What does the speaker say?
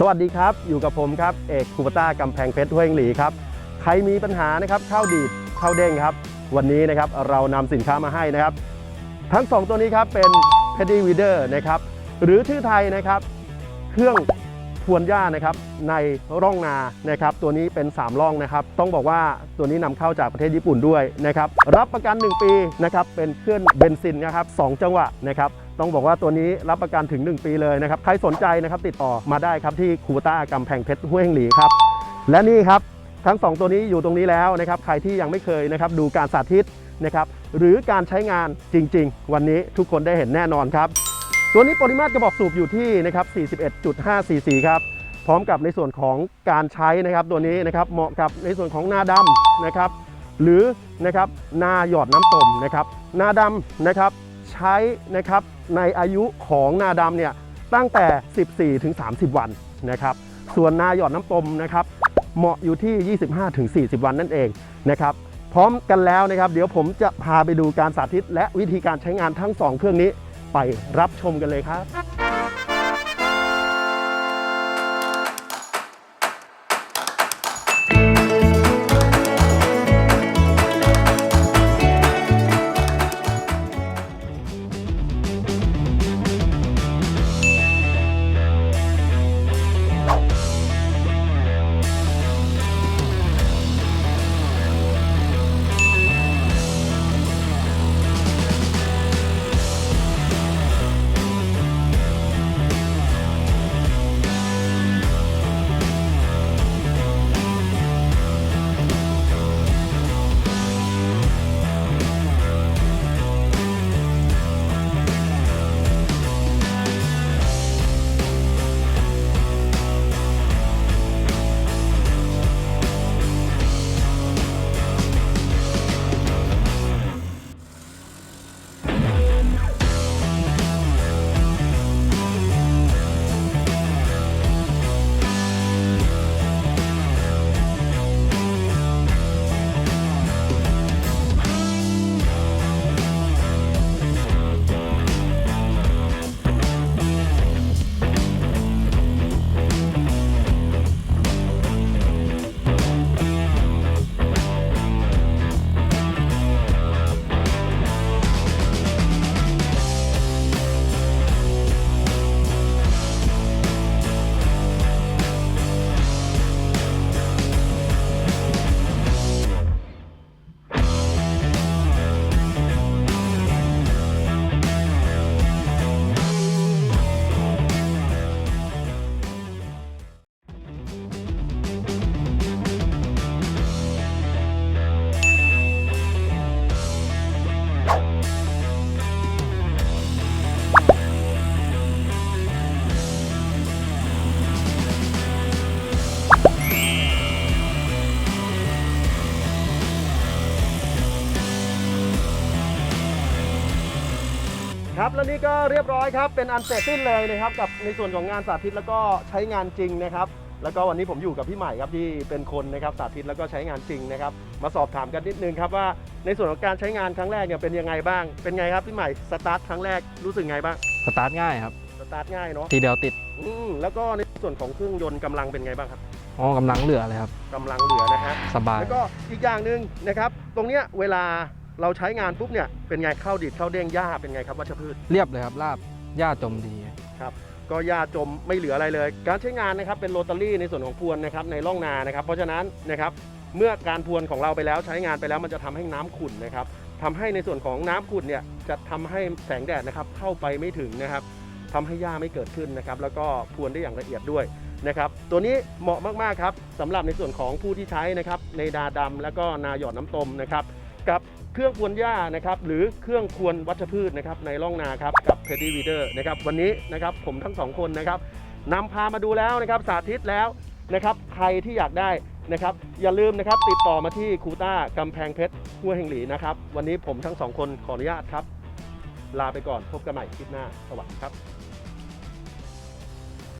สวัสดีครับ อยู่กับผมครับ เอกคูปต้ากำแพงเพชรห้วยหลีครับ ใครมีปัญหานะครับข้าวดีดข้าวเด้งครับ วันนี้นะครับเรานำสินค้ามาให้นะครับ ทั้ง 2 ตัวนี้ครับเป็น p e d i w e e d e r นะครับหรือชื่อไทยนะครับ เครื่องพรวนหญ้านะครับในร่องนานะครับ ตัวนี้เป็น 3 ร่องนะครับ ต้องบอกว่าตัวนี้นำเข้าจากประเทศญี่ปุ่นด้วยนะครับ รับประกัน 1 ปีนะครับเป็นเครื่องเบนซินนะครับ 2 จังหวะนะครับ ต้องบอกว่าตัวนี้รับประกันถึง 1 ปีเลยนะครับ ใครสนใจนะครับติดต่อมาได้ครับที่คูต้ากำแพงเพชรห้วยหลีครับ และนี่ครับทั้ง 2 ตัวนี้อยู่ตรงนี้แล้วนะครับ ใครที่ยังไม่เคยนะครับดูการสาธิตนะครับหรือการใช้งานจริง ๆ วันนี้ทุกคนได้เห็นแน่นอนครับ ตัวนี้ปริมาตรกระบอกสูบอยู่ที่นะครับ 41.5 cc ครับพร้อมกับในส่วนของการใช้นะครับตัวนี้นะครับเหมาะกับในส่วนของนาดำนะครับหรือนะครับนาหยอดน้ำต้มนะครับนาดำนะครับ ใช้นะครับในอายุของนาดำเนี่ยตั้งแต่ 14ถึง30 วันนะครับ ส่วนนาหยอดน้ำต้มนะครับเหมาะอยู่ที่ 25ถึง40 วันนั่นเองนะครับ พร้อมกันแล้วนะครับ เดี๋ยวผมจะพาไปดูการสาธิต และวิธีการใช้งานทั้ง 2 เครื่องนี้ไปรับชมกันเลยครับ ครับและนี่ก็เรียบร้อยครับ เป็นอันเสร็จสิ้นเลยนะครับ กับในส่วนของงานสาธิตแล้วก็ใช้งานจริงนะครับ แล้วก็วันนี้ผมอยู่กับพี่ใหม่ครับที่เป็นคนนะครับสาธิตแล้วก็ใช้งานจริงนะครับ มาสอบถามกันนิดนึงครับว่าในส่วนของการใช้งานครั้งแรกเนี่ยเป็นยังไงบ้าง เป็นไงครับพี่ใหม่สตาร์ทครั้งแรกรู้สึกไงบ้างสตาร์ทง่ายครับ สตาร์ทง่ายเนาะทีเดียวติดอืมแล้วก็ในส่วนของเครื่องยนต์กำลังเป็นไงบ้างครับอ๋อกำลังเหลือเลยครับกำลังเหลือนะฮะสบายแล้วก็อีกอย่างหนึ่งนะครับ ตรงเนี้ยเวลา เราใช้งานปุ๊บเนี่ยเป็นไงเข้าดิดเข้าเด้งหญ้าเป็นไงครับวัชพืชเรียบเลยครับราบหญ้าจมดีก็หญ้าจมไม่เหลืออะไรเลย การใช้งานนะครับเป็นโรตารี่ในส่วนของพรวนนะครับในร่องนานะครับ เพราะฉะนั้นนะครับเมื่อการพรวนของเราไปแล้วใช้งานไปแล้วมันจะทำให้น้ำขุ่นนะครับทำให้ในส่วนของน้ำขุ่นเนี่ยจะทำให้แสงแดดนะครับเข้าไปไม่ถึงนะครับทำให้หญ้าไม่เกิดขึ้นนะครับแล้วก็พรวนได้อย่างละเอียดด้วยนะครับตัวนี้เหมาะมากๆครับสำหรับในส่วนของผู้ที่ใช้นะครับในนาดำแล้วก็นาหยอดน้ำตมนะครับกับ เครื่องควนหญ้านะครับหรือเครื่องควนวัชพืชนะครับในร่องนาครับกับ p e d i w e e d e r นะครับวันนี้นะครับผมทั้งสองคนนะครับนำพามาดูแล้วนะครับสาธิตแล้วนะครับใครที่อยากได้นะครับอย่าลืมนะครับติดต่อมาที่คูต้ากำแพงเพชรห้วยเฮงหลีนะครับวันนี้ผมทั้งสองคนขออนุญาตครับ ลาไปก่อนพบกันใหม่คลิปหน้าสวัสดีครับ